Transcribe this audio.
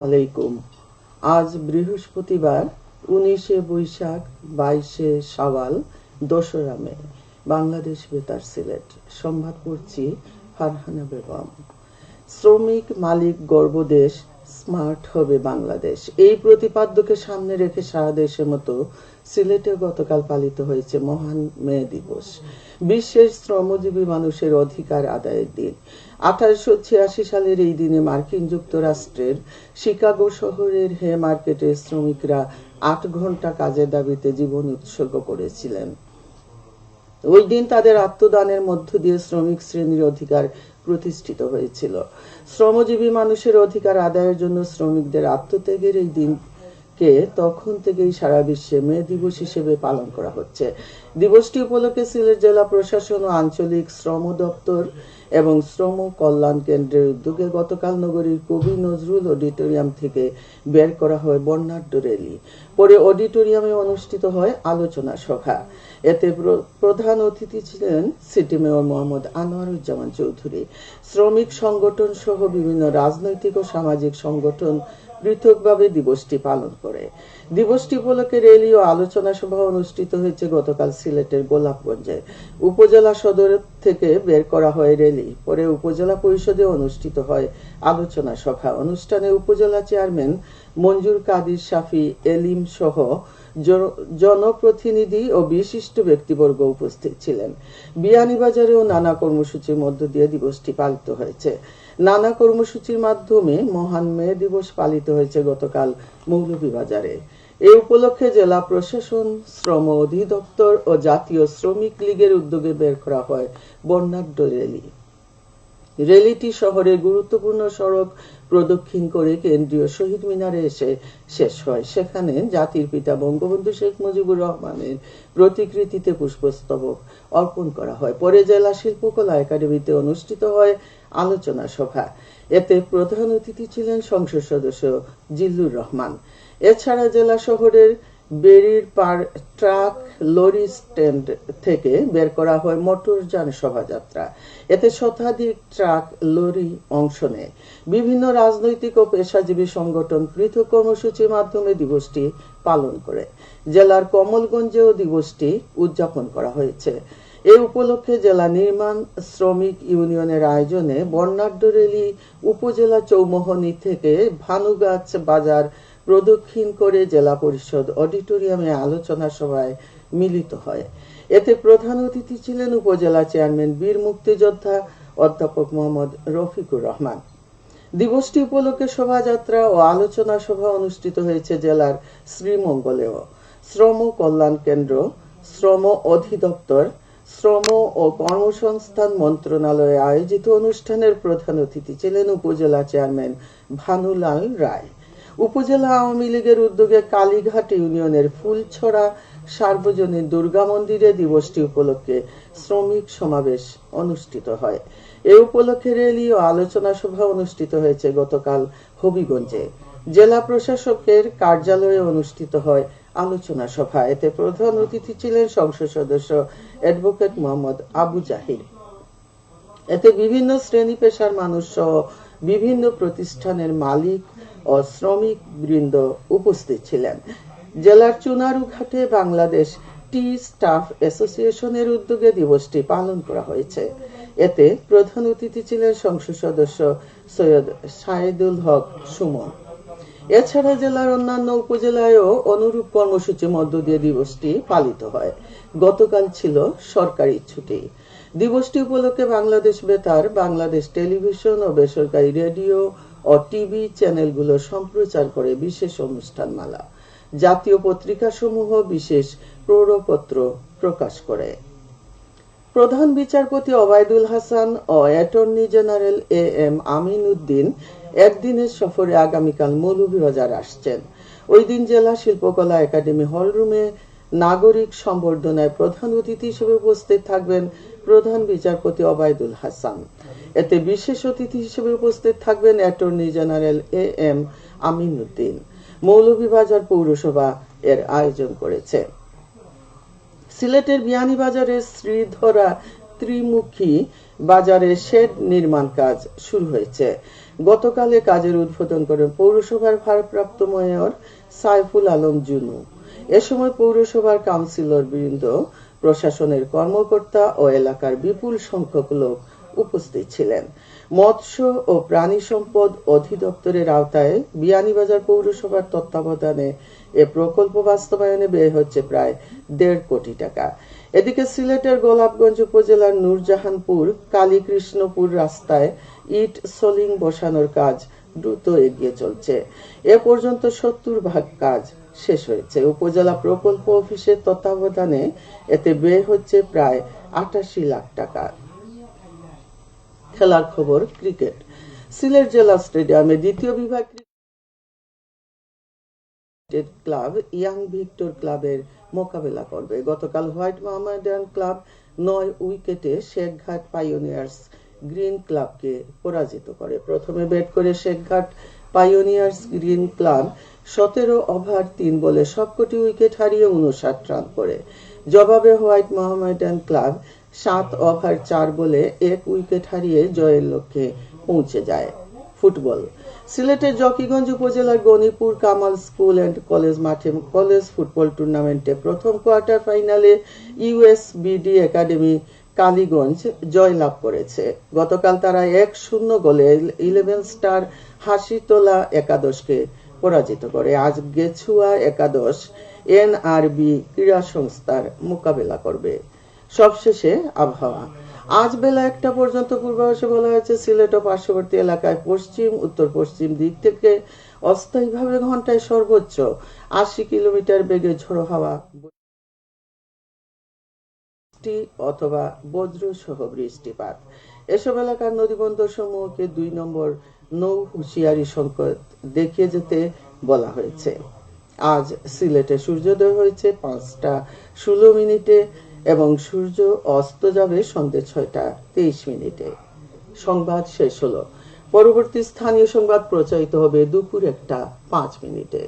আলাইকুম। আজ বৃহস্পতিবার, উনিশে বৈশাখ, বাইশে সাওয়াল দোসরা মে, বাংলাদেশ বেতার সিলেট। সংবাদ পড়ছি ফারহানা বেগম। শ্রমিক মালিক গর্বদেশ স্মার্ট হবে বাংলাদেশ। এই প্রতিপাদ্যকে সামনে রেখে সারা দেশের মতো সিলেটে গতকাল পালিত হয়েছে মহান মে দিবস। বিশ্বের শ্রমজীবী মানুষের অধিকার আদায়ের দিন। আঠারোশো ছিয়াশি সালের এই দিনে মার্কিন যুক্তরাষ্ট্রের শিকাগো শহরের হে মার্কেটের শ্রমিকরা আট ঘণ্টা কাজের দাবিতে জীবন উৎসর্গ করেছিলেন। ওই দিন তাদের আত্মদানের মধ্য দিয়ে শ্রমিক শ্রেণির অধিকার প্রতিষ্ঠিত হয়েছিল। শ্রমজীবী মানুষের অধিকার আদায়ের জন্য শ্রমিকদের আত্মত্যাগের এই দিনকে তখন থেকেই সারা বিশ্বে মে দিবস হিসেবে পালন করা হচ্ছে। দিবসটি উপলক্ষে সিলেট জেলা প্রশাসন ও আঞ্চলিক শ্রম দপ্তর এবং শ্রম কল্যাণ কেন্দ্রের উদ্যোগে গতকাল নগরীর কবি নজরুল অডিটোরিয়াম থেকে বের করা হয় বর্ণাঢ্য র্যালি। পরে অডিটোরিয়ামে অনুষ্ঠিত হয় আলোচনা সভা। এতে প্র- প্রধান অতিথি ছিলেন সিটি মেয়র মোহাম্মদ আনোয়ারুজ্জামান চৌধুরী। শ্রমিক সংগঠন সহ বিভিন্ন রাজনৈতিক ও সামাজিক সংগঠন পৃথকভাবে দিবসটি পালন করে। দিবসটি উপলক্ষে রেলি ও আলোচনা সভা অনুষ্ঠিত হয়েছে গতকাল সিলেটের গোলাপগঞ্জে। উপজেলা সদর থেকে বের করা হয় রেলি। পরে উপজেলা পরিষদে অনুষ্ঠিত হয় আলোচনা সভা। অনুষ্ঠানে উপজেলা চেয়ারম্যান মঞ্জুর কাদির শাফি এলিম সহ জনপ্রতিনিধি ও বিশিষ্ট ব্যক্তিবর্গ উপস্থিত ছিলেন। বিয়ানীবাজারেও নানা কর্মসূচির মধ্য দিয়ে দিবসটি পালিত হয়েছে। নানা কর্মসূচির মাধ্যমে মহান মে দিবস পালিত হয়েছে গতকাল মৌলভীবাজারে। এই উপলক্ষে জেলা প্রশাসন, শ্রম অধিদপ্তর ও জাতীয় শ্রমিক লীগের উদ্যোগে বের করা হয় বর্ণাঢ্য র্যালি র্যালিটি শহরের গুরুত্বপূর্ণ সড়ক প্রদক্ষিণ করে কেন্দ্রীয় শহীদ মিনারে এসে শেষ হয়। সেখানে জাতির পিতা বঙ্গবন্ধু শেখ মুজিবুর রহমানের প্রতিকৃতিতে পুষ্পস্তবক অর্পণ করা হয়। পরে জেলা শিল্পকলা একাডেমিতে অনুষ্ঠিত হয় আলোচনা সভা। এতে প্রধান অতিথি ছিলেন সংসদ সদস্য জিল্লুর রহমান। এছাড়া জেলা শহরের বেরির পার ট্রাক, লরি স্ট্যান্ড থেকে বের করা হয় মোটরযান শোভাযাত্রা। এতে শতাধিক ট্রাক, লরি অংশ নেয়। বিভিন্ন রাজনৈতিক ও পেশাজীবী সংগঠন পৃথক কর্মসূচির মাধ্যমে দিবসটি পালন করে। জেলার কমলগঞ্জেও দিবসটি উদযাপন করা হয়েছে। এ উপলক্ষে জেলা নির্মাণ, শ্রমিক ইউনিয়নের আয়োজনে বর্ণাঢ্য র্যালি উপজেলা চৌমোহনী থেকে ভানুগাছ বাজার প্রদক্ষিণ করে জেলা পরিষদ অডিটোরিয়ামে আলোচনা সভায় মিলিত হয়। এতে প্রধান অতিথি ছিলেন উপজেলা চেয়ারম্যান বীর মুক্তিযোদ্ধা অধ্যাপক মোহাম্মদ রফিকুর রহমান। দিবসটি উপলক্ষে শোভাযাত্রা ও আলোচনা সভা অনুষ্ঠিত হয়েছে জেলার শ্রীমঙ্গলেও। শ্রম কল্যাণ কেন্দ্র, শ্রম অধিদপ্তর, শ্রম ও কর্মসংস্থান মন্ত্রণালয়ে আয়োজিত অনুষ্ঠানের প্রধান অতিথি ছিলেন উপজেলা চেয়ারম্যান ভানুলাল রায়। উপজেলা আওয়ামী লীগের উদ্যোগে কালীঘাট ইউনিয়নের ফুলছড়া সার্বজনীন দুর্গা মন্দিরে দিবসটি উপলক্ষে শ্রমিক সমাবেশ অনুষ্ঠিত হয়। এ উপলক্ষে র্যালি ও আলোচনা সভা অনুষ্ঠিত হয়েছে গতকাল হবিগঞ্জে। জেলা প্রশাসকের কার্যালয়ে অনুষ্ঠিত হয় আলোচনা সভা। এতে প্রধান অতিথি ছিলেন সংসদ সদস্য অ্যাডভোকেট মোহাম্মদ আবু জাহির এতে বিভিন্ন শ্রেণি পেশার মানুষ সহ বিভিন্ন প্রতিষ্ঠানের মালিক ও শ্রমিক বৃন্দ উপস্থিত ছিলেন। জেলার চুনারুঘাটে বাংলাদেশ টি স্টাফ অ্যাসোসিয়েশনের উদ্যোগে দিবসটি পালন করা হয়েছে। এতে প্রধান অতিথি ছিলেন সংসদ সদস্য সৈয়দ সাইদুল হক সুমন। এছাড়া জেলার অন্যান্য উপজেলায়ও অনুরূপ কর্মসূচির মধ্য দিয়ে দিবসটি পালিত হয়। গতকাল ছিল সরকারি ছুটি। দিবসটি উপলক্ষে বাংলাদেশ বেতার, বাংলাদেশ টেলিভিশন ও বেসরকারি রেডিও ও টিভি চ্যানেলগুলো সম্প্রচার করে বিশেষ অনুষ্ঠানমালা। জাতীয় পত্রিকাসমূহ বিশেষ প্রৌঢ়পত্র প্রকাশ করে। প্রধান বিচারপতি ওবায়দুল হাসান ও attorney general A M Amin Uddin একদিনের সফরে আগামীকাল মৌলভীবাজার আসছেন। ওই দিন জেলা শিল্পকলা একাডেমি হলরুমে নাগরিক সম্বর্ধনায় প্রধান অতিথি হিসেবে উপস্থিত থাকবেন প্রধান বিচারপতি ওবায়দুল হাসান। এতে বিশেষ অতিথি হিসেবে উপস্থিত থাকবেন attorney general A M Amin Uddin Moulvibazar পৌরসভা এর আয়োজন করেছে। সিলেটের বিয়ানীবাজারের শ্রীধরা ত্রিমুখী বাজারে শেড নির্মাণ কাজ শুরু হয়েছে। গতকালে কাজের উদ্বোধন করেন পৌরসভার ভারপ্রাপ্ত মেয়র সাইফুল আলম জুনু। এ সময় পৌরসভার কাউন্সিলর বৃন্দ, প্রশাসনের কর্মকর্তা ও এলাকার বিপুল সংখ্যক লোক উপস্থিত ছিলেন। মৎস্য ও প্রাণী সম্পদ অধিদপ্তরের আওতায় বিয়ানীবাজার পৌরসভার তত্ত্বাবধানে এ প্রকল্প বাস্তবায়নে ব্যয় হচ্ছে প্রায় দেড় কোটি টাকা। এদিকে সিলেটের গোলাপগঞ্জ উপজেলার নূরজাহানপুর, কালীকৃষ্ণপুর রাস্তায় ইট সোলিং বসানোর কাজ দ্রুত এগিয়ে চলছে। এ পর্যন্ত সত্তর ভাগ কাজ শেষ হয়েছে। উপজেলা প্রকল্প অফিসের তত্ত্বাবধানে এতে ব্যয় হচ্ছে প্রায় আটাশি লাখ টাকা। খেলার খবর, ক্রিকেট। সিলেট জেলা স্টেডিয়ামে দ্বিতীয় বিভাগ ক্লাব ইয়াং ভিক্টর ক্লাবের মোকাবেলা করবে। গতকাল হোয়াইট মোহামেডান ক্লাব নয় উইকেটে শেখঘাট পাইওনিয়ার্স গ্রিন ক্লাবকে পরাজিত করে। প্রথমে ব্যাট করে শেখঘাট পাইওনিয়ার্স গ্রিন ক্লাব সতেরো ওভার তিন বলে সবকটি উইকেট হারিয়ে উনষাট রান করে। জবাবে হোয়াইট মোহামেডান ক্লাব সাত ওভার চার বলে এক উইকেট হারিয়ে জয়ের লক্ষ্যে পৌঁছে যায় ফুটবল। সিলেটের জকিগঞ্জ উপজেলার Ganipur Kamal school and college মাঠে কলেজ ফুটবল টুর্নামেন্টে প্রথম কোয়ার্টার ফাইনালে ইউএসবিডি একাডেমি কালীগঞ্জ জয়লাভ করেছে। গতকাল তারা এক শূন্য গোলে ইলেভেন স্টার হাসিতোলা একাদশকে পরাজিত করে। আজ গেছুয়া একাদশ এনআরবি ক্রীড়া সংস্থার মোকাবেলা করবে। সবশেষে আবহাওয়া। আজ বেলা একটা পর্যন্ত পূর্বাভাসে বলা হয়েছে, সিলেট ও পার্শ্ববর্তী এলাকায় পশ্চিম, উত্তর পশ্চিম দিক থেকে অস্থায়ীভাবে ঘন্টায় সর্বোচ্চ আশি কিলোমিটার বেগে ঝোড়ো হাওয়া বৃষ্টি অথবা বজ্র সহ বৃষ্টিপাত। এসব এলাকার নদীবন্দর সমূহকে দুই নম্বর নৌ হুঁশিয়ারি সংকট দেখিয়ে যেতে বলা হয়েছে। আজ সিলেটে সূর্যোদয় হয়েছে পাঁচটা ষোলো মিনিটে এবং সূর্য অস্ত যাবে সন্ধ্যে ছয়টা তেইশ মিনিটে। সংবাদ শেষ হলো। পরবর্তী স্থানীয় সংবাদ প্রচারিত হবে দুপুর একটা পাঁচ মিনিটে।